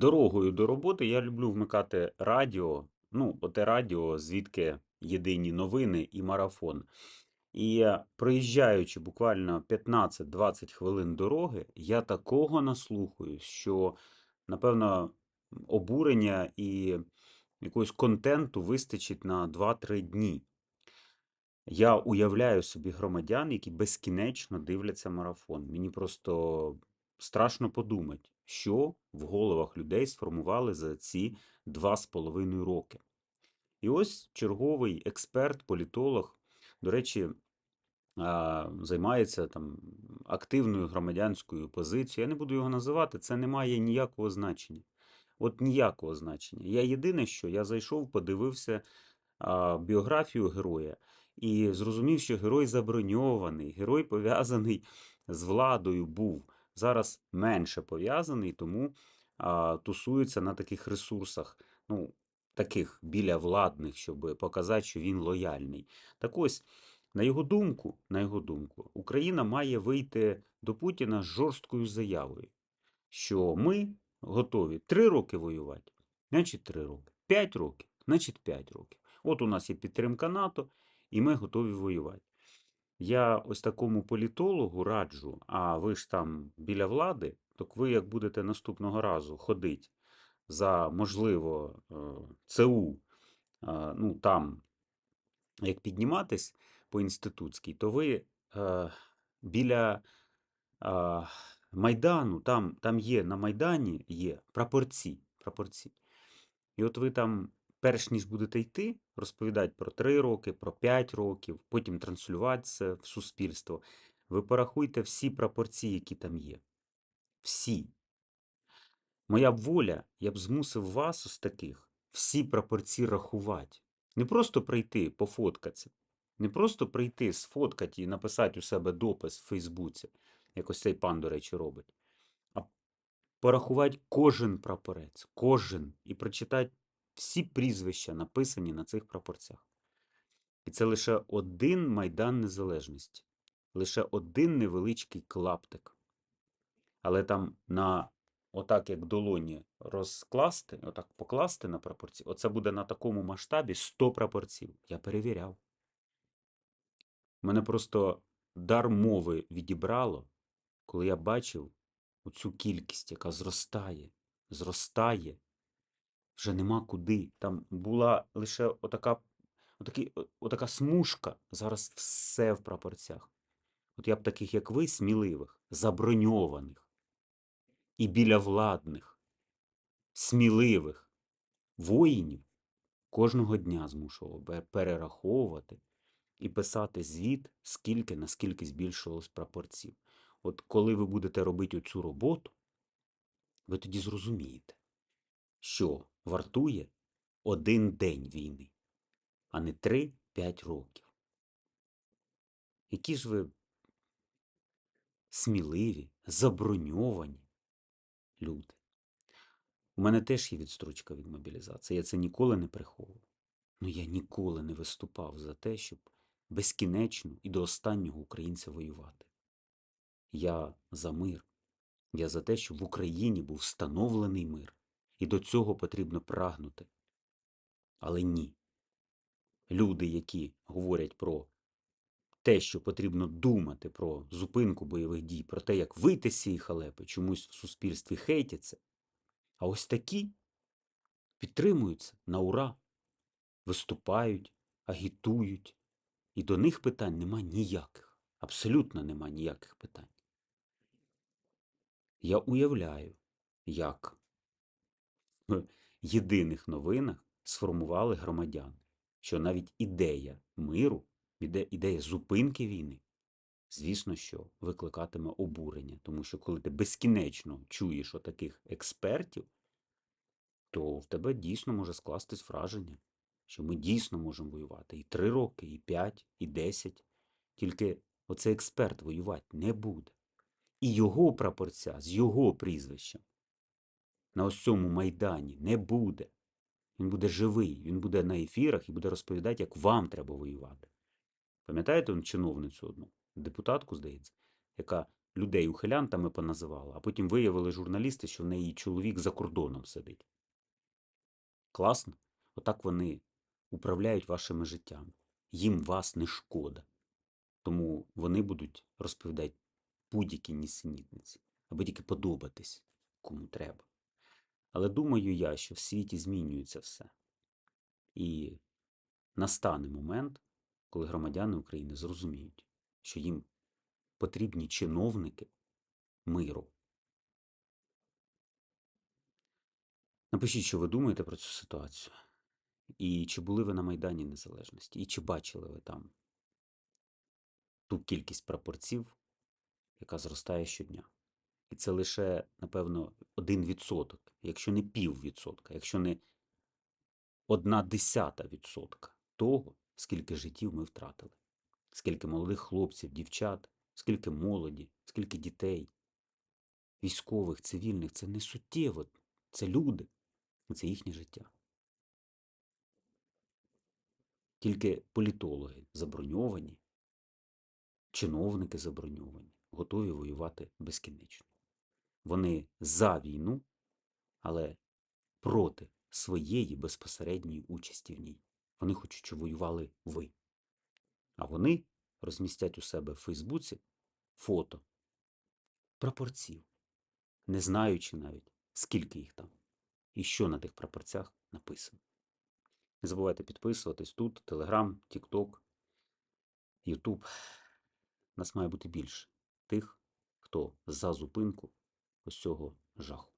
Дорогою до роботи я люблю вмикати радіо. Ну, оте радіо, звідки єдині новини і марафон. І проїжджаючи буквально 15-20 хвилин дороги, я такого наслухаюсь, що, напевно, обурення і якогось контенту вистачить на 2-3 дні. Я уявляю собі громадян, які безкінечно дивляться марафон. Мені просто страшно подумати, що в головах людей сформували за ці два з половиною роки. І ось черговий експерт, політолог, до речі, займається там активною громадянською позицією. Я не буду його називати, це не має ніякого значення. От ніякого значення. Я єдине, що я зайшов, подивився біографію героя і зрозумів, що герой заброньований, герой пов'язаний з владою був. Зараз менше пов'язаний, тому а, тусується на таких ресурсах, ну, таких біля владних, щоб показати, що він лояльний. Так ось, на його думку, на його думку, Україна має вийти до Путіна з жорсткою заявою, що ми готові три роки воювати, значить три роки, п'ять років, значить п'ять років. От у нас є підтримка НАТО, і ми готові воювати. Я ось такому політологу раджу, а ви ж там біля влади, так ви як будете наступного разу ходити за, можливо, е, ЦУ, е, ну там, як підніматись по інститутській, то ви е, біля Майдану, там, там є на Майдані є прапорці, прапорці. І от ви там, перш ніж будете йти, розповідати про 3 роки, про 5 років, потім транслювати це в суспільство. Ви порахуйте всі прапорці, які там є. Всі. Моя воля, я б змусив вас ось таких всі прапорці рахувати. Не просто прийти, пофоткатися, не просто прийти, сфоткати і написати у себе допис в Фейсбуці, як ось цей пан, до речі, робить, а порахувати кожен прапорець, кожен, і прочитати всі прізвища, написані на цих прапорцях. І це лише один майдан незалежності, лише один невеличкий клаптик. Але там на отак, як долоні, розкласти, отак покласти на прапорці, оце буде на такому масштабі 100 прапорців. Я перевіряв. Мене просто дар мови відібрало, коли я бачив оцю кількість, яка зростає, зростає. Вже нема куди. Там була лише отака, отакі, отака смужка, зараз все в прапорцях. От я б таких, як ви, сміливих, заброньованих і біля владних, сміливих воїнів кожного дня змушував перераховувати і писати звіт, скільки, наскільки збільшилось прапорців. От коли ви будете робити оцю роботу, ви тоді зрозумієте, що вартує один день війни, а не 3-5 років. Які ж ви сміливі, заброньовані люди. У мене теж є відстрочка від мобілізації, я це ніколи не приховував. Ну я ніколи не виступав за те, щоб безкінечно і до останнього українця воювати. Я за мир. Я за те, щоб в Україні був встановлений мир. І до цього потрібно прагнути. Але ні. Люди, які говорять про те, що потрібно думати про зупинку бойових дій, про те, як вийти з цієї халепи, чомусь в суспільстві хейтяться. А ось такі підтримуються на ура, виступають, агітують. І до них питань нема ніяких. Абсолютно нема ніяких питань. Я уявляю, як єдиних новинах сформували громадян, що навіть ідея миру, ідея зупинки війни, звісно, що викликатиме обурення, тому що коли ти безкінечно чуєш отаких експертів, то в тебе дійсно може скластись враження, що ми дійсно можемо воювати і 3 роки, і 5, і 10. Тільки оцей експерт воювати не буде. І його прапорця з його прізвищем на ось цьому майдані не буде. Він буде живий, він буде на ефірах і буде розповідати, як вам треба воювати. Пам'ятаєте он чиновницю одну, депутатку, здається, яка людей ухилянтами поназивала, а потім виявили журналісти, що в неї чоловік за кордоном сидить. Класно? Отак вони управляють вашими життями. Їм вас не шкода. Тому вони будуть розповідати будь-які нісенітниці, аби тільки подобатись кому треба. Але думаю я, що в світі змінюється все. І настане момент, коли громадяни України зрозуміють, що їм потрібні чиновники миру. Напишіть, що ви думаєте про цю ситуацію. І чи були ви на Майдані Незалежності, і чи бачили ви там ту кількість прапорців, яка зростає щодня. Це лише, напевно, один відсоток, якщо не пів відсотка, якщо не одна десята відсотка того, скільки життів ми втратили, скільки молодих хлопців, дівчат, скільки молоді, скільки дітей, військових, цивільних, це не суттєво, це люди, це їхнє життя. Тільки політологи заброньовані, чиновники заброньовані, готові воювати безкінечно. Вони за війну, але проти своєї безпосередньої участі в ній. Вони хочуть, щоб воювали ви. А вони розмістять у себе в Фейсбуці фото прапорців, не знаючи навіть, скільки їх там і що на тих прапорцях написано. Не забувайте підписуватись тут, Телеграм, Тікток, Ютуб. Нас має бути більше тих, хто за зупинку ось цього жаху.